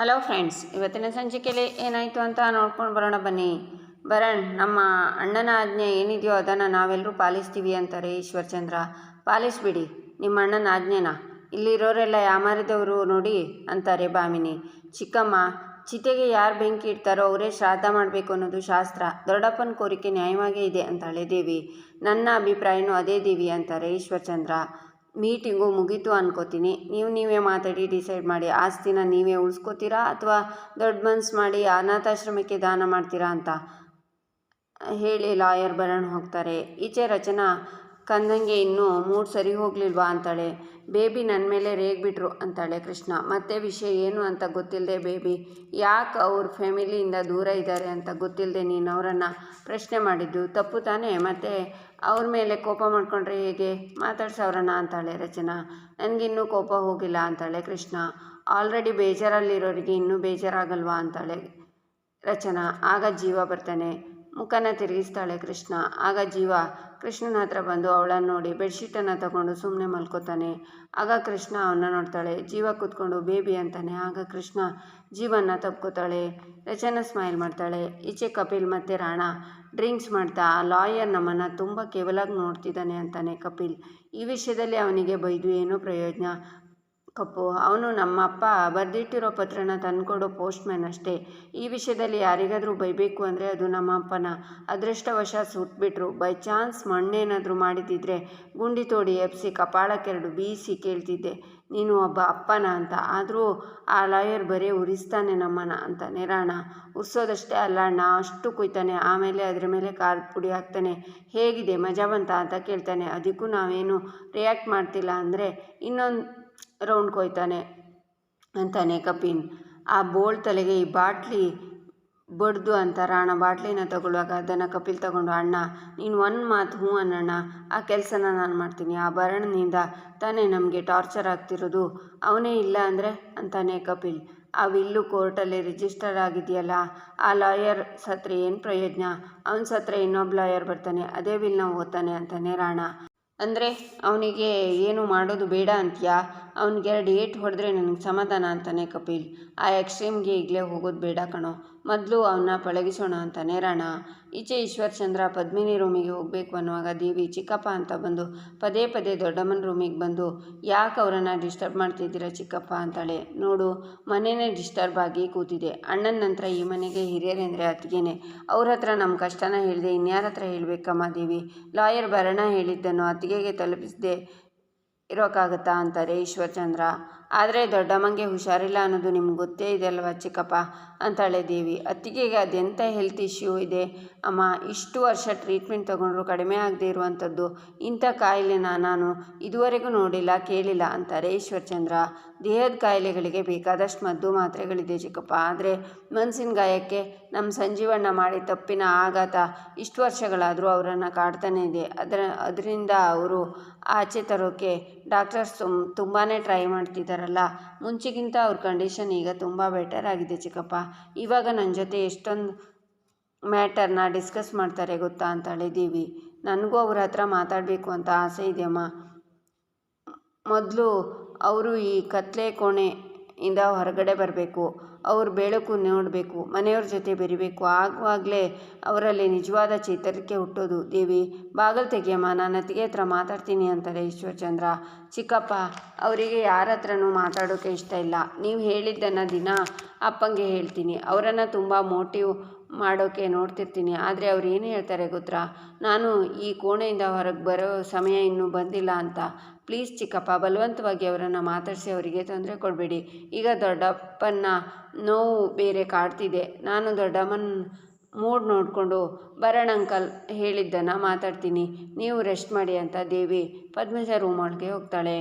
Hello friends, ಇವತ್ತಿನ ಸಂಚಿಕೆಯಲ್ಲಿ ಏನಾಯಿತು ಅಂತ ನೋಡ್ಕೊಂಡು ಬರೋಣ ಬನ್ನಿ. ಬರಣ್, ನಮ್ಮ ಅಣ್ಣನ ಆಜ್ಞೆ ಏನಿದೆಯೋ ಅದನ್ನು ನಾವೆಲ್ಲರೂ ಪಾಲಿಸ್ತೀವಿ ಅಂತಾರೆ ಈಶ್ವರ್ಚಂದ್ರ. ಪಾಲಿಸ್ಬಿಡಿ, ನಿಮ್ಮ ಅಣ್ಣನ ಆಜ್ಞೆನ. ಇಲ್ಲಿರೋರೆಲ್ಲ ಯಾಮಾರಿದವರು ನೋಡಿ ಅಂತಾರೆ ಭಾಮಿನಿ. ಚಿಕ್ಕಮ್ಮ, ಚಿತೆಗೆ ಯಾರು ಬೆಂಕಿ ಇಡ್ತಾರೋ ಅವರೇ ಶ್ರಾದ್ದ ಮಾಡಬೇಕು ಅನ್ನೋದು ಶಾಸ್ತ್ರ. ದೊಡ್ಡಪ್ಪನ ಕೋರಿಕೆ ನ್ಯಾಯವಾಗೇ ಇದೆ ಅಂತಾಳೆ ದೇವಿ. ನನ್ನ ಅಭಿಪ್ರಾಯನೂ ಅದೇ ದೇವಿ ಅಂತಾರೆ ಈಶ್ವರ್ಚಂದ್ರ. ಮೀಟಿಂಗು ಮುಗೀತು ಅನ್ಕೋತೀನಿ. ನೀವು ನೀವೇ ಮಾತಾಡಿ, ಡಿಸೈಡ್ ಮಾಡಿ. ಆಸ್ತಿನ ನೀವೇ ಉಳಿಸ್ಕೋತೀರಾ ಅಥವಾ ದೊಡ್ಡ ಮನ್ಸು ಮಾಡಿ ಅನಾಥಾಶ್ರಮಕ್ಕೆ ದಾನ ಮಾಡ್ತೀರಾ ಅಂತ ಹೇಳಿ ಲಾಯರ್ ಬರೋಣ ಹೋಗ್ತಾರೆ. ಈಚೆ ರಚನಾ ಕಂದಂಗೆ ಇನ್ನೂ ಮೂಡ್ ಸರಿ ಹೋಗಲಿಲ್ವಾ ಅಂತಾಳೆ. ಬೇಬಿ ನನ್ನ ಮೇಲೆ ರೇಗ್ಬಿಟ್ರು ಅಂತಾಳೆ ಕೃಷ್ಣ. ಮತ್ತೆ ವಿಷಯ ಏನು ಅಂತ ಗೊತ್ತಿಲ್ಲದೆ ಬೇಬಿ? ಯಾಕೆ ಅವ್ರ ಫ್ಯಾಮಿಲಿಯಿಂದ ದೂರ ಇದ್ದಾರೆ ಅಂತ ಗೊತ್ತಿಲ್ಲದೆ ನೀನು ಅವರನ್ನು ಪ್ರಶ್ನೆ ಮಾಡಿದ್ದು? ತಪ್ಪು ತಾನೇ? ಮತ್ತು ಅವ್ರ ಮೇಲೆ ಕೋಪ ಮಾಡಿಕೊಂಡ್ರೆ ಹೇಗೆ? ಮಾತಾಡ್ಸವ್ರನ್ನ ಅಂತಾಳೆ ರಚನಾ. ನನಗಿನ್ನೂ ಕೋಪ ಹೋಗಿಲ್ಲ ಅಂತಾಳೆ ಕೃಷ್ಣ. ಆಲ್ರೆಡಿ ಬೇಜಾರಲ್ಲಿರೋರಿಗೆ ಇನ್ನೂ ಬೇಜಾರಾಗಲ್ವಾ ಅಂತಾಳೆ ರಚನಾ. ಆಗ ಜೀವ ಬರ್ತಾನೆ. ಮುಖನ ತಿರುಗಿಸ್ತಾಳೆ ಕೃಷ್ಣ. ಆಗ ಜೀವ ಕೃಷ್ಣನ ಹತ್ರ ಬಂದು ಅವಳನ್ನು ನೋಡಿ ಬೆಡ್ಶೀಟನ್ನು ತಗೊಂಡು ಸುಮ್ಮನೆ ಮಲ್ಕೋತಾನೆ. ಆಗ ಕೃಷ್ಣ ಅವನ್ನ ನೋಡ್ತಾಳೆ. ಜೀವ ಕೂತ್ಕೊಂಡು ಬೇಬಿ ಅಂತಾನೆ. ಆಗ ಕೃಷ್ಣ ಜೀವನ ತಪ್ಕೋತಾಳೆ. ರಚನಾ ಸ್ಮೈಲ್ ಮಾಡ್ತಾಳೆ. ಈಚೆ ಕಪಿಲ್ ಮತ್ತು ರಾಣಾ ಡ್ರಿಂಕ್ಸ್ ಮಾಡ್ತಾ ಆ ಲಾಯರ್ ನಮ್ಮನ್ನು ತುಂಬ ಕೇವಲಾಗಿ ನೋಡ್ತಿದ್ದಾನೆ ಅಂತಾನೆ ಕಪಿಲ್. ಈ ವಿಷಯದಲ್ಲಿ ಅವನಿಗೆ ಬೈದು ಏನೂ ಪ್ರಯೋಜನ. ಕಪ್ಪು. ಅವನು ನಮ್ಮಪ್ಪ ಬರೆದಿಟ್ಟಿರೋ ಪತ್ರನ ತಂದ್ಕೊಡೋ ಪೋಸ್ಟ್ಮ್ಯಾನ್ ಅಷ್ಟೇ. ಈ ವಿಷಯದಲ್ಲಿ ಯಾರಿಗಾದರೂ ಬೈಬೇಕು ಅಂದರೆ ಅದು ನಮ್ಮ ಅಪ್ಪನ ಅದೃಷ್ಟವಶ ಸುಟ್ಬಿಟ್ರು. ಬೈ ಚಾನ್ಸ್ ಮಣ್ಣೇನಾದರೂ ಮಾಡಿದ್ದಿದ್ರೆ ಗುಂಡಿ ತೋಡಿ ಎಪ್ಸಿ ಕಪಾಳಕ್ಕೆರಡು ಬೀಸಿ ಕೇಳ್ತಿದ್ದೆ. ನೀನು ಒಬ್ಬ ಅಪ್ಪನ ಅಂತ. ಆದರೂ ಆ ಲಾಯರ್ ಬರೀ ಉರಿಸ್ತಾನೆ ನಮ್ಮನ ಅಂತ. ನಿರಾಣ. ಉರ್ಸೋದಷ್ಟೇ ಅಲ್ಲ, ಅಣ್ಣ ಅಷ್ಟು ಕುಯ್ತಾನೆ. ಆಮೇಲೆ ಅದ್ರ ಮೇಲೆ ಕಾಲ್ ಪುಡಿ ಹಾಕ್ತಾನೆ. ಹೇಗಿದೆ ಮಜಾ ಬಂತ ಅಂತ ಕೇಳ್ತಾನೆ. ಅದಕ್ಕೂ ನಾವೇನು ರಿಯಾಕ್ಟ್ ಮಾಡ್ತಿಲ್ಲ ಅಂದರೆ ಇನ್ನೊಂದು ರೌಂಡ್ ಕೊಯ್ತಾನೆ ಅಂತಾನೆ ಕಪಿನ್. ಆ ಬೋಳ್ ತಲೆಗೆ ಈ ಬಾಟ್ಲಿ ಬಡ್ದು ಅಂತ ರಾಣ ಬಾಟ್ಲಿನ ತಗೊಳ್ಳುವಾಗ ಅದನ್ನು ಕಪಿಲ್ ತಗೊಂಡು, ಅಣ್ಣ, ನೀನು ಒನ್ ಮಾತು ಹ್ಞೂ ಅನ್ನಣ್ಣ, ಆ ಕೆಲಸನ ನಾನು ಮಾಡ್ತೀನಿ. ಆ ಭರಣನಿಂದ ತಾನೇ ನಮಗೆ ಟಾರ್ಚರ್ ಆಗ್ತಿರೋದು. ಅವನೇ ಇಲ್ಲ ಅಂದರೆ? ಅಂತಾನೆ ಕಪಿಲ್. ಆ ವಿಲ್ಲು ಕೋರ್ಟಲ್ಲಿ ರಿಜಿಸ್ಟರ್ ಆಗಿದೆಯಲ್ಲ, ಆ ಲಾಯರ್ ಸತ್ರ ಏನು ಪ್ರಯೋಜನ? ಅವನ ಸತ್ರ ಇನ್ನೊಬ್ಬ ಲಾಯರ್ ಬರ್ತಾನೆ, ಅದೇ ವಿಲ್ನ ಓದ್ತಾನೆ ಅಂತಾನೆ ರಾಣ. ಅಂದರೆ ಅವನಿಗೆ ಏನು ಮಾಡೋದು ಬೇಡ ಅಂತೀಯಾ? ಎರಡು ಏಟ್ ಹೊಡೆದ್ರೆ ನನಗೆ ಸಮಾಧಾನ ಅಂತಾನೆ ಕಪಿಲ್. ಆ ಎಕ್ಸ್ಟ್ರೀಮ್ಗೆ ಈಗಲೇ ಹೋಗೋದು ಬೇಡ ಕಣೋ. ಮೊದಲು ಅವನ್ನ ಪಳಗಿಸೋಣ ಅಂತಾನೆ ರಾಣ. ಈಚೆ ಈಶ್ವರ್ಚಂದ್ರ ಪದ್ಮಿನಿ ರೂಮಿಗೆ ಹೋಗಬೇಕು ಅನ್ನುವಾಗ ದೇವಿ ಚಿಕ್ಕಪ್ಪ ಅಂತ ಬಂದು ಪದೇ ಪದೇ ದೊಡ್ಡಮ್ಮನ ರೂಮಿಗೆ ಬಂದು, ಯಾಕೆ ಅವರನ್ನು ಡಿಸ್ಟರ್ಬ್ ಮಾಡ್ತಿದ್ದೀರಾ ಚಿಕ್ಕಪ್ಪ ಅಂತಾಳೆ. ನೋಡು ಮನೆಯೇ ಡಿಸ್ಟರ್ಬ್ ಆಗಿ ಕೂತಿದೆ. ಅಣ್ಣನ ನಂತರ ಈ ಮನೆಗೆ ಹಿರಿಯರೆಂದರೆ ಅತ್ತಿಗೆನೆ. ಅವ್ರ ಹತ್ರ ನಮ್ಮ ಕಷ್ಟನ ಹೇಳಿದೆ ಇನ್ಯಾರ ಹತ್ರ ಹೇಳಬೇಕಮ್ಮ ದೇವಿ. ಲಾಯರ್ ಭರಣ ಹೇಳಿದ್ದನ್ನು ಅತ್ತಿಗೆಗೆ ತಲುಪಿಸದೆ ಇರೋಕ್ಕಾಗತ್ತಾ ಅಂತಾರೆ ಈಶ್ವರ್ಚಂದ್ರ? ಆದರೆ ದೊಡ್ಡಮ್ಮಂಗೆ ಹುಷಾರಿಲ್ಲ ಅನ್ನೋದು ನಿಮ್ಗೆ ಗೊತ್ತೇ ಇದೆ ಅಲ್ವಾ ಚಿಕ್ಕಪ್ಪ? ಅಂತಾಳೆ ದೇವಿ. ಅತ್ತಿಗೆಗೆ ಅದೆಂಥ ಹೆಲ್ತ್ ಇಶ್ಯೂ ಇದೆ? ಅಮ್ಮ, ಇಷ್ಟು ವರ್ಷ ಟ್ರೀಟ್ಮೆಂಟ್ ತೊಗೊಂಡ್ರು ಕಡಿಮೆ ಆಗದೆ ಇರುವಂಥದ್ದು, ಇಂಥ ಕಾಯಿಲೆನ ನಾನು ಇದುವರೆಗೂ ನೋಡಿಲ್ಲ, ಕೇಳಿಲ್ಲ, ಅಂತಾರೆ ಈಶ್ವರ್ಚಂದ್ರ. ದೇಹದ ಕಾಯಿಲೆಗಳಿಗೆ ಬೇಕಾದಷ್ಟು ಮದ್ದು ಮಾತ್ರೆಗಳಿದೆ ಚಿಕ್ಕಪ್ಪ. ಆದರೆ ಮನಸ್ಸಿನ ಗಾಯಕ್ಕೆ ನಮ್ಮ ಸಂಜೀವಣ್ಣ ಮಾಡಿ ತಪ್ಪಿನ ಆಘಾತ ಇಷ್ಟು ವರ್ಷಗಳಾದರೂ ಅವರನ್ನು ಕಾಡ್ತಾನೇ ಇದೆ. ಅದರ, ಅದರಿಂದ ಅವರು ಆಚೆ ತರೋಕ್ಕೆ ಡಾಕ್ಟರ್ಸ್ ತುಂಬಾ ಟ್ರೈ ಮಾಡ್ತಿದ್ದಾರಲ್ಲ ಮುಂಚೆಗಿಂತ ಅವ್ರ ಕಂಡೀಷನ್ ಈಗ ತುಂಬ ಬೆಟರ್ ಆಗಿದೆ ಚಿಕ್ಕಪ್ಪ. ಇವಾಗ ನನ್ನ ಜೊತೆ ಎಷ್ಟೊಂದು ಮ್ಯಾಟರ್ನ ಡಿಸ್ಕಸ್ ಮಾಡ್ತಾರೆ ಗೊತ್ತಾ ಅಂತ ದೇವಿ ನನಗೂ ಅವ್ರ ಹತ್ರ ಮಾತಾಡಬೇಕು ಅಂತ ಆಸೆ ಇದೆಯಮ್ಮ ಮೊದಲು ಅವರು ಈ ಕತ್ಲೆ ಕೋಣೆಯಿಂದ ಹೊರಗಡೆ ಬರಬೇಕು. ಅವ್ರ ಬೆಳಕು ನೋಡಬೇಕು, ಮನೆಯವ್ರ ಜೊತೆ ಬೆರಿಬೇಕು. ಆಗುವಾಗಲೇ ಅವರಲ್ಲಿ ನಿಜವಾದ ಚೇತರಿಕೆ ಹುಟ್ಟೋದು. ದೇವಿ, ಬಾಗಿಲು ತೆಗಿಯಮ್ಮ ನಾನು ಅತ್ತಿಗೆ ಹತ್ರ ಮಾತಾಡ್ತೀನಿ ಅಂತಾರೆ ಈಶ್ವರಚಂದ್ರ. ಚಿಕ್ಕಪ್ಪ, ಅವರಿಗೆ ಯಾರ ಹತ್ರನೂ ಮಾತಾಡೋಕೆ ಇಷ್ಟ ಇಲ್ಲ. ನೀವು ಹೇಳಿದ್ದನ್ನು ದಿನ ಅಪ್ಪಂಗೆ ಹೇಳ್ತೀನಿ. ಅವರನ್ನು ತುಂಬ ಮೋಟಿವ್ ಮಾಡೋಕ್ಕೆ ನೋಡ್ತಿರ್ತೀನಿ. ಆದರೆ ಅವ್ರು ಏನು ಹೇಳ್ತಾರೆ ಗೊತ್ತಾ? ನಾನು ಈ ಕೋಣೆಯಿಂದ ಹೊರಗೆ ಬರೋ ಸಮಯ ಇನ್ನೂ ಬಂದಿಲ್ಲ ಅಂತ. ಪ್ಲೀಸ್ ಚಿಕ್ಕಪ್ಪ, ಬಲವಂತವಾಗಿ ಅವರನ್ನು ಮಾತಾಡಿಸಿ ಅವರಿಗೆ ತೊಂದರೆ ಕೊಡಬೇಡಿ. ಈಗ ದೊಡ್ಡಪ್ಪನ ನೋವು ಬೇರೆ ಕಾಡ್ತಿದೆ. ನಾನು ದೊಡ್ಡಮ್ಮನ ಮೂಡ್ ನೋಡಿಕೊಂಡು, ಬರೋಣ ಅಂಕಲ್, ಹೇಳಿದ್ದನ್ನು ಮಾತಾಡ್ತೀನಿ. ನೀವು ರೆಸ್ಟ್ ಮಾಡಿ ಅಂತ ದೇವಿ ಪದ್ಮಜ ರೂಮ್ ಒಳಗೆ ಹೋಗ್ತಾಳೆ.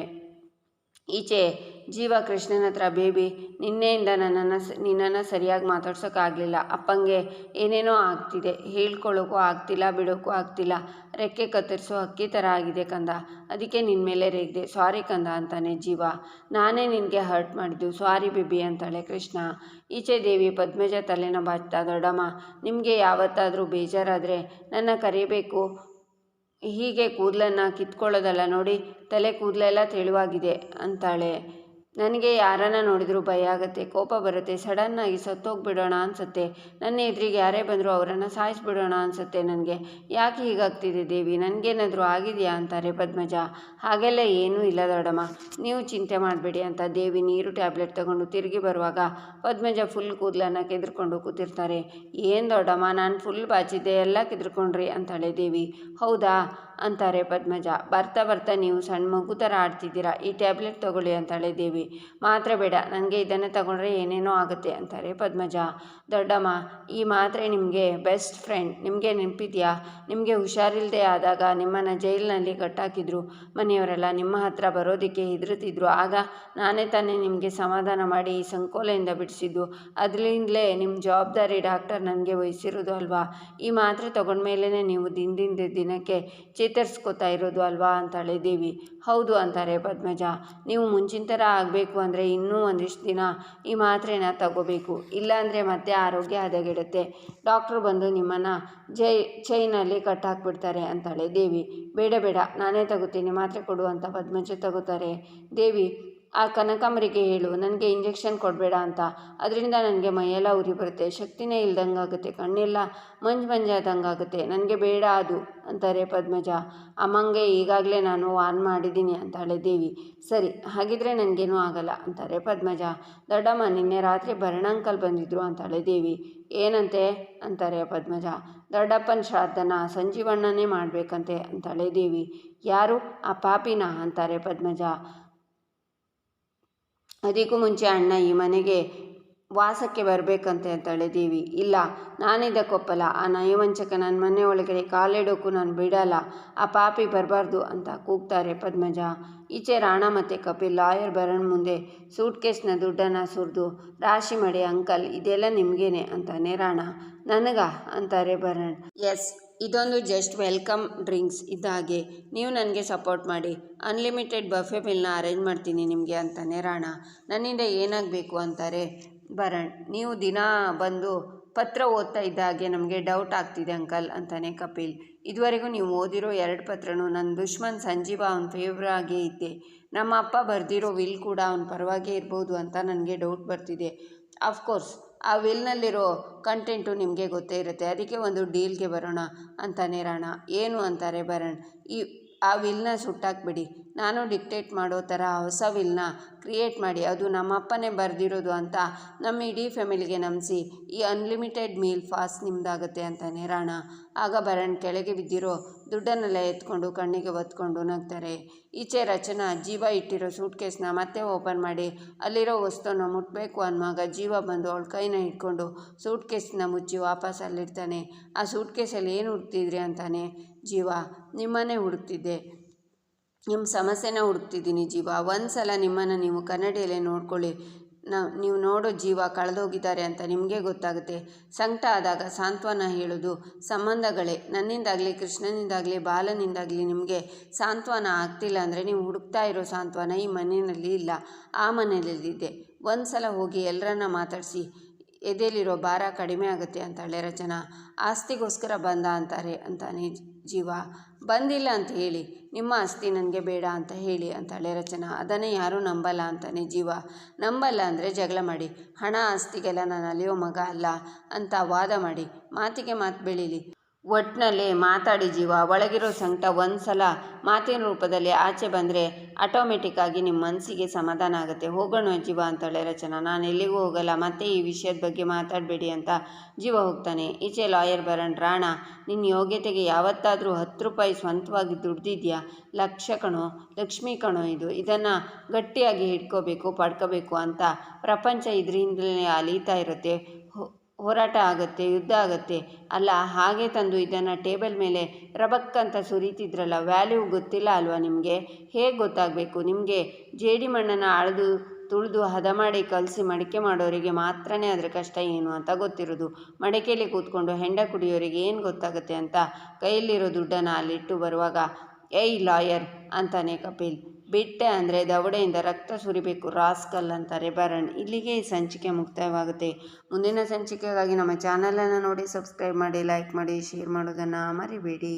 ಈಚೆ ಜೀವ ಕೃಷ್ಣನ ಹತ್ರ ಬೇಬಿ, ನಿನ್ನೆಯಿಂದ ನನ್ನನ್ನು ನಿನ್ನನ್ನು ಸರಿಯಾಗಿ ಮಾತಾಡ್ಸೋಕ್ಕಾಗಲಿಲ್ಲ ಅಪ್ಪಂಗೆ ಏನೇನೋ ಆಗ್ತಿದೆ. ಹೇಳ್ಕೊಳ್ಳೋಕ್ಕೂ ಆಗ್ತಿಲ್ಲ ಬಿಡೋಕ್ಕೂ ಆಗ್ತಿಲ್ಲ. ರೆಕ್ಕೆ ಕತ್ತರಿಸೋ ಅಕ್ಕಿ ಥರ ಆಗಿದೆ ಕಂದ. ಅದಕ್ಕೆ ನಿನ್ನ ಮೇಲೆ ರೇಗಿದೆ. ಸಾರಿ ಕಂದ ಅಂತಾನೆ ಜೀವ. ನಾನೇ ನಿನಗೆ ಹರ್ಟ್ ಮಾಡಿದ್ದು. ಸಾರಿ ಬೇಬಿ ಅಂತಾಳೆ ಕೃಷ್ಣ. ಈಚೆ ದೇವಿ ಪದ್ಮಜ ತಲೆನ ಬಾಚ್ತಾ, ದೊಡ್ಡಮ್ಮ, ನಿಮಗೆ ಯಾವತ್ತಾದರೂ ಬೇಜಾರಾದರೆ ನನ್ನ ಕರೀಬೇಕು. ಹೀಗೆ ಕೂದಲನ್ನು ಕಿತ್ಕೊಳ್ಳೋದಲ್ಲ ನೋಡಿ ತಲೆ ಕೂದಲೆಲ್ಲ ತೆಳುವಾಗಿದೆ ಅಂತಾಳೆ. ನನಗೆ ಯಾರನ್ನ ನೋಡಿದರೂ ಭಯ ಆಗುತ್ತೆ, ಕೋಪ ಬರುತ್ತೆ ಸಡನ್ನಾಗಿ ಸತ್ತೋಗ್ಬಿಡೋಣ ಅನಿಸುತ್ತೆ. ನನ್ನ ಎದುರಿಗೆ ಯಾರೇ ಬಂದರೂ ಅವರನ್ನು ಸಾಯಿಸ್ಬಿಡೋಣ ಅನಿಸುತ್ತೆ ನನಗೆ. ಯಾಕೆ ಹೀಗಾಗ್ತಿದೆ ದೇವಿ? ನನಗೇನಾದರೂ ಆಗಿದೆಯಾ ಅಂತಾರೆ ಪದ್ಮಜ. ಹಾಗೆಲ್ಲ ಏನೂ ಇಲ್ಲ ದೊಡಮ್ಮ ನೀವು ಚಿಂತೆ ಮಾಡಬೇಡಿ ಅಂತ ದೇವಿ ನೀರು ಟ್ಯಾಬ್ಲೆಟ್ ತಗೊಂಡು ತಿರುಗಿ ಬರುವಾಗ ಪದ್ಮಜ ಫುಲ್ ಕೂದಲನ್ನು ಕೆದ್ರಕೊಂಡು ಕೂತಿರ್ತಾರೆ. ಏನು ದೊಡ್ಡಮ್ಮ, ನಾನು ಫುಲ್ ಬಾಚಿದ್ದೆ, ಎಲ್ಲ ಕೆದ್ರಕೊಂಡ್ರಿ ಅಂತಾಳೆ ದೇವಿ. ಹೌದಾ? ಅಂತಾರೆ ಪದ್ಮಜ. ಬರ್ತಾ ಬರ್ತಾ ನೀವು ಸಣ್ಣ ಮಗು ಥರ ಆಡ್ತಿದ್ದೀರಾ? ಈ ಟ್ಯಾಬ್ಲೆಟ್ ತಗೊಳ್ಳಿ ಅಂತಾಳೆ ದೇವಿ. ಮಾತ್ರೆ ಬೇಡ ನನಗೆ ಇದನ್ನು ತಗೊಂಡ್ರೆ ಏನೇನೋ ಆಗುತ್ತೆ ಅಂತಾರೆ ಪದ್ಮಜ. ದೊಡ್ಡಮ್ಮ, ಈ ಮಾತ್ರೆ ನಿಮಗೆ ಬೆಸ್ಟ್ ಫ್ರೆಂಡ್. ನಿಮಗೆ ನೆನಪಿದೆಯಾ? ನಿಮಗೆ ಹುಷಾರಿಲ್ಲದೆ ಆದಾಗ ನಿಮ್ಮನ್ನು ಜೈಲಿನಲ್ಲಿ ಕಟ್ಟಾಕಿದ್ರು ಮನೆಯವರೆಲ್ಲ. ನಿಮ್ಮ ಹತ್ರ ಬರೋದಕ್ಕೆ ಹೆದರುತ್ತಿದ್ರು ಆಗ ನಾನೇ ತಾನೇ ನಿಮಗೆ ಸಮಾಧಾನ ಮಾಡಿ ಈ ಸಂಕೋಲೆಯಿಂದ ಬಿಡಿಸಿದ್ದು. ಅದರಿಂದಲೇ ನಿಮ್ಮ ಜವಾಬ್ದಾರಿ ಡಾಕ್ಟರ್ ನನಗೆ ವಹಿಸಿರೋದು ಅಲ್ವಾ? ಈ ಮಾತ್ರೆ ತಗೊಂಡ್ಮೇಲೇ ನೀವು ದಿನದಿಂದ ದಿನಕ್ಕೆ ಚೇತರಿಸ್ಕೋತಾ ಇರೋದು ಅಲ್ವಾ ಅಂತಾಳೆ ದೇವಿ ಹೌದು ಅಂತಾರೆ ಪದ್ಮಜ. ನೀವು ಮುಂಚಿನ ಥರ ಆಗಬೇಕು ಅಂದರೆ ಇನ್ನೂ ಒಂದಿಷ್ಟು ದಿನ ಈ ಮಾತ್ರೆನ ತಗೋಬೇಕು. ಇಲ್ಲಾಂದರೆ ಮತ್ತೆ ಆರೋಗ್ಯ ಹದಗೆಡುತ್ತೆ. ಡಾಕ್ಟ್ರು ಬಂದು ನಿಮ್ಮನ್ನು ಜೈ, ಚೈನಲ್ಲಿ ಕಟ್ಟಾಕ್ಬಿಡ್ತಾರೆ ಅಂತಾಳೆ ದೇವಿ ಬೇಡ ಬೇಡ, ನಾನೇ ತಗೋತೀನಿ, ಮಾತ್ರೆ ಕೊಡು ಅಂತ ಪದ್ಮಜ ತಗೋತಾರೆ. ದೇವಿ ಆ ಕನಕಾಂಬರಿಗೆ ಹೇಳು, ನನಗೆ ಇಂಜೆಕ್ಷನ್ ಕೊಡಬೇಡ ಅಂತ. ಅದರಿಂದ ನನಗೆ ಮೈಯೆಲ್ಲ ಉರಿ ಬರುತ್ತೆ. ಶಕ್ತಿನೇ ಇಲ್ದಂಗೆ ಆಗುತ್ತೆ ಕಣ್ಣೆಲ್ಲ ಮಂಜು ಮಂಜಾದಂಗೆ ಆಗುತ್ತೆ ನನಗೆ ಬೇಡ ಅದು, ಅಂತಾರೆ ಪದ್ಮಜ. ಅಮ್ಮಂಗೆ ಈಗಾಗಲೇ ನಾನು ವಾರ್ನ್ ಮಾಡಿದ್ದೀನಿ ಅಂತಾಳೆ ದೇವಿ. ಸರಿ, ಹಾಗಿದ್ರೆ ನನಗೇನು ಆಗಲ್ಲ, ಅಂತಾರೆ ಪದ್ಮಜ. ದೊಡ್ಡಮ್ಮ, ನಿನ್ನೆ ರಾತ್ರಿ ಭರಣಂಕಲ್ ಬಂದಿದ್ರು ಅಂತಾಳೆ ದೇವಿ. ಏನಂತೆ? ಅಂತಾರೆ ಪದ್ಮಜ. ದೊಡ್ಡಪ್ಪನ ಶ್ರಾದ್ದನ ಸಂಜೀವಣ್ಣನೇ ಮಾಡಬೇಕಂತೆ, ಅಂತಾಳೆ ದೇವಿ. ಯಾರು? ಆ ಪಾಪಿನ, ಅಂತಾರೆ ಪದ್ಮಜ. ಅದಕ್ಕೂ ಮುಂಚೆ ಅಣ್ಣ ಈ ಮನೆಗೆ ವಾಸಕ್ಕೆ ಬರಬೇಕಂತೆ ಅಂತಾಳೆ ದೇವಿ ಇಲ್ಲ ನಾನಿದ್ದಕ್ಕೊಪ್ಪಲ್ಲ ಆ ನಯವಂಚಕ ನನ್ನ ಮನೆ ಒಳಗಡೆ ಕಾಲಿಡೋಕ್ಕೂ ನಾನು ಬಿಡಲ್ಲ. ಆ ಪಾಪಿ ಬರಬಾರ್ದು ಅಂತ ಕೂಗ್ತಾರೆ ಪದ್ಮಜ. ಈಚೆ ರಾಣ ಮತ್ತು ಕಪಿಲ್ ಲಾಯರ್ ಬರೋಣ ಮುಂದೆ ಸೂಟ್ ಕೇಸ್ನ ದುಡ್ಡನ್ನು ಸುರಿದು, ರಾಶಿ ಮಾಡಿ, ಅಂಕಲ್, ಇದೆಲ್ಲ ನಿಮಗೇನೆ ಅಂತಾನೆ ರಾಣ. ನನಗ? ಅಂತಾರೆ ಬರಣ್ ಎಸ್, ಇದೊಂದು ಜಸ್ಟ್ ವೆಲ್ಕಮ್ ಡ್ರಿಂಕ್ಸ್ ಇದ್ದಾಗೆ ನೀವು ನನಗೆ ಸಪೋರ್ಟ್ ಮಾಡಿ. ಅನ್ಲಿಮಿಟೆಡ್ ಬಫೆ ಬಿಲ್ನ ಅರೇಂಜ್ ಮಾಡ್ತೀನಿ ನಿಮಗೆ ಅಂತಾನೆ ರಾಣ. ನನ್ನಿಂದ ಏನಾಗಬೇಕು ಅಂತಾರೆ? ಭರಣ್ ನೀವು ದಿನ ಬಂದು ಪತ್ರ ಓದ್ತಾ ಇದ್ದ ಹಾಗೆ ನಮಗೆ ಡೌಟ್ ಆಗ್ತಿದೆ ಅಂಕಲ್ ಅಂತಾನೆ ಕಪಿಲ್. ಇದುವರೆಗೂ ನೀವು ಓದಿರೋ ಎರಡು ಪತ್ರನೂ ನನ್ನ ದುಶ್ಮನ್ ಸಂಜೀವ ಅವನ ಫೇವ್ರ್ ಆಗೇ ಇದ್ದೆ. ನಮ್ಮ ಅಪ್ಪ ಬರೆದಿರೋ ವಿಲ್ ಕೂಡ ಅವನ ಪರವಾಗೇ ಇರ್ಬೋದು ಅಂತ ನನಗೆ ಡೌಟ್ ಬರ್ತಿದೆ. ಅಫ್ಕೋರ್ಸ್ ಆ ವಿಲ್ನಲ್ಲಿರೋ ಕಂಟೆಂಟು ನಿಮಗೆ ಗೊತ್ತೇ ಇರುತ್ತೆ. ಅದಕ್ಕೆ ಒಂದು ಡೀಲ್ಗೆ ಬರೋಣ ಅಂತಾನೆ ರಾಣ. ಏನು ಅಂತಾರೆ ಭರಣ್ ಈ, ಆ ವಿಲ್ನ ಸುಟ್ಟಾಕ್ಬಿಡಿ. ನಾನು ಡಿಕ್ಟೇಟ್ ಮಾಡೋ ಥರ ಹೊಸ ವಿಲ್ನ ಕ್ರಿಯೇಟ್ ಮಾಡಿ, ಅದು ನಮ್ಮಪ್ಪನೇ ಬರೆದಿರೋದು ಅಂತ ನಮ್ಮ ಇಡೀ ಫ್ಯಾಮಿಲಿಗೆ ನಂಬಿಸಿ, ಈ ಅನ್ಲಿಮಿಟೆಡ್ ಮೀಲ್ ಫಾಸ್ಟ್ ನಿಮ್ಮದಾಗುತ್ತೆ ಅಂತ ನೇರಾಣ ಆಗ ಭರಣ್ ಕೆಳಗೆ ಬಿದ್ದಿರೋ ದುಡ್ಡನ್ನೆಲ್ಲ ಎತ್ಕೊಂಡು ಕಣ್ಣಿಗೆ ಒತ್ಕೊಂಡು ನಗ್ತಾರೆ. ಈಚೆ ರಚನಾ ಜೀವ ಇಟ್ಟಿರೋ ಸೂಟ್ ಕೇಸ್ನ ಮತ್ತೆ ಓಪನ್ ಮಾಡಿ, ಅಲ್ಲಿರೋ ವಸ್ತುನ ಮುಟ್ಟಬೇಕು ಅನ್ನುವಾಗ ಜೀವ ಬಂದು ಅವಳ ಕೈನ ಹಿಡ್ಕೊಂಡು ಸೂಟ್ ಕೇಸ್ನ ಮುಚ್ಚಿ ವಾಪಸ್ ಅಲ್ಲಿರ್ತಾನೆ. ಆ ಸೂಟ್ ಕೇಸಲ್ಲಿ ಏನು ಹುಡ್ತಿದ್ರಿ ಅಂತಾನೆ, ಜೀವ ನಿಮ್ಮನ್ನೇ ಹುಡುಕ್ತಿದ್ದೆ. ನಿಮ್ಮ ಸಮಸ್ಯೆನ ಹುಡುಕ್ತಿದ್ದೀನಿ ಜೀವ. ಒಂದು ಸಲ ನಿಮ್ಮನ್ನು ನೀವು ಕನ್ನಡಿಯಲ್ಲೇ ನೋಡ್ಕೊಳ್ಳಿ. ನಾವು ನೀವು ನೋಡೋ ಜೀವ ಕಳೆದೋಗಿದ್ದಾರೆ ಅಂತ ನಿಮಗೆ ಗೊತ್ತಾಗುತ್ತೆ. ಸಂಕಟ ಆದಾಗ ಸಾಂತ್ವನ ಹೇಳೋದು. ಸಂಬಂಧಗಳೇ, ನನ್ನಿಂದಾಗಲಿ, ಕೃಷ್ಣನಿಂದಾಗಲಿ, ಬಾಲನಿಂದಾಗಲಿ ನಿಮಗೆ ಸಾಂತ್ವನ ಆಗ್ತಿಲ್ಲ ಅಂದರೆ ನೀವು ಹುಡುಕ್ತಾ ಇರೋ ಸಾಂತ್ವನ ಈ ಮನೆಯಲ್ಲಿ ಇಲ್ಲ. ಆ ಮನೆಯಲ್ಲಿದೆ. ಒಂದು ಸಲ ಹೋಗಿ ಎಲ್ಲರನ್ನ ಮಾತಾಡಿಸಿ. ಎದೆಯಲ್ಲಿರೋ ಭಾರ ಕಡಿಮೆ ಆಗುತ್ತೆ ಅಂತಾಳೆ ರಚನಾ. ಆಸ್ತಿಗೋಸ್ಕರ ಬಂದ ಅಂತಾರೆ ಅಂತಾನೆ ಜೀವ ಬಂದಿಲ್ಲ ಅಂತ ಹೇಳಿ, ನಿಮ್ಮ ಆಸ್ತಿ ನನಗೆ ಬೇಡ ಅಂತ ಹೇಳಿ ಅಂತಾಳೆ ರಚನಾ, ಅದನ್ನೇ ಯಾರೂ ನಂಬಲ್ಲ ಅಂತಾನೆ ಜೀವ. ನಂಬಲ್ಲ ಅಂದರೆ ಜಗಳ ಮಾಡಿ, ಹಣ ಆಸ್ತಿಗೆಲ್ಲ ನಾನು ಅಲಿಯೋ ಮಗ ಅಲ್ಲ ಅಂತ ವಾದ ಮಾಡಿ, ಮಾತಿಗೆ ಮಾತು ಬೆಳೀಲಿ. ಒಟ್ಟಿನಲ್ಲಿ ಮಾತಾಡಿ ಜೀವ, ಒಳಗಿರೋ ಸಂಕಟ ಒಂದು ಸಲ ಮಾತಿನ ರೂಪದಲ್ಲಿ ಆಚೆ ಬಂದರೆ ಆಟೋಮೆಟಿಕ್ಕಾಗಿ ನಿಮ್ಮ ಮನಸ್ಸಿಗೆ ಸಮಾಧಾನ ಆಗುತ್ತೆ. ಹೋಗೋಣ ಜೀವ ಅಂತೇಳಿ ರಚನಾ, ನಾನು ಎಲ್ಲಿಗೂ ಹೋಗಲ್ಲ, ಮತ್ತೆ ಈ ವಿಷಯದ ಬಗ್ಗೆ ಮಾತಾಡಬೇಡಿ ಅಂತ ಜೀವ ಹೋಗ್ತಾನೆ. ಈಚೆ ಲಾಯರ್ ಬರಣ್, ರಾಣ ನಿನ್ನ ಯೋಗ್ಯತೆಗೆ ಯಾವತ್ತಾದರೂ ಹತ್ತು ರೂಪಾಯಿ ಸ್ವಂತವಾಗಿ ದುಡ್ದಿದ್ಯಾ? ಲಕ್ಷ ಕಣೋ, ಲಕ್ಷ್ಮೀ ಕಣೋ ಇದು. ಇದನ್ನು ಗಟ್ಟಿಯಾಗಿ ಹಿಡ್ಕೋಬೇಕು, ಪಡ್ಕೋಬೇಕು ಅಂತ ಪ್ರಪಂಚ ಇದರಿಂದಲೇ ಅಲೀತಾ ಇರುತ್ತೆ. ಹೋರಾಟ ಆಗುತ್ತೆ, ಯುದ್ಧ ಆಗುತ್ತೆ. ಅಲ್ಲ, ಹಾಗೆ ತಂದು ಇದನ್ನು ಟೇಬಲ್ ಮೇಲೆ ರಬಕ್ ಅಂತ ಸುರಿತಿದ್ರಲ್ಲ, ವ್ಯಾಲ್ಯೂ ಗೊತ್ತಿಲ್ಲ ಅಲ್ವಾ ನಿಮಗೆ? ಹೇಗೆ ಗೊತ್ತಾಗಬೇಕು? ನಿಮಗೆ ಜೇಡಿ ಮಣ್ಣನ್ನು ಅಳೆದು ತುಳಿದು ಹದ ಮಾಡಿ ಕಲಸಿ ಮಡಿಕೆ ಮಾಡೋರಿಗೆ ಮಾತ್ರನೇ ಅದರ ಕಷ್ಟ ಏನು ಅಂತ ಗೊತ್ತಿರೋದು. ಮಡಿಕೆಯಲ್ಲಿ ಕೂತ್ಕೊಂಡು ಹೆಂಡ ಕುಡಿಯೋರಿಗೆ ಏನು ಗೊತ್ತಾಗುತ್ತೆ ಅಂತ ಕೈಯಲ್ಲಿರೋ ದುಡ್ಡನ್ನು ಅಲ್ಲಿಟ್ಟು ಬರುವಾಗ, ಏಯ್ ಲಾಯರ್ ಅಂತಾನೆ ಕಪಿಲ್. ಬಿಟ್ಟೆ ಅಂದರೆ ದವಡೆಯಿಂದ ರಕ್ತ ಸುರಿಬೇಕು. ರಾಸ್ಕಲ್ ಅಂತಾರೆ ಬರಣ್. ಇಲ್ಲಿಗೆ ಈ ಸಂಚಿಕೆ ಮುಕ್ತಾಯವಾಗುತ್ತೆ ಮುಂದಿನ ಸಂಚಿಕೆಗಾಗಿ ನಮ್ಮ ಚಾನಲನ್ನು ನೋಡಿ, ಸಬ್ಸ್ಕ್ರೈಬ್ ಮಾಡಿ, ಲೈಕ್ ಮಾಡಿ, ಶೇರ್ ಮಾಡೋದನ್ನು ಮರಿಬೇಡಿ.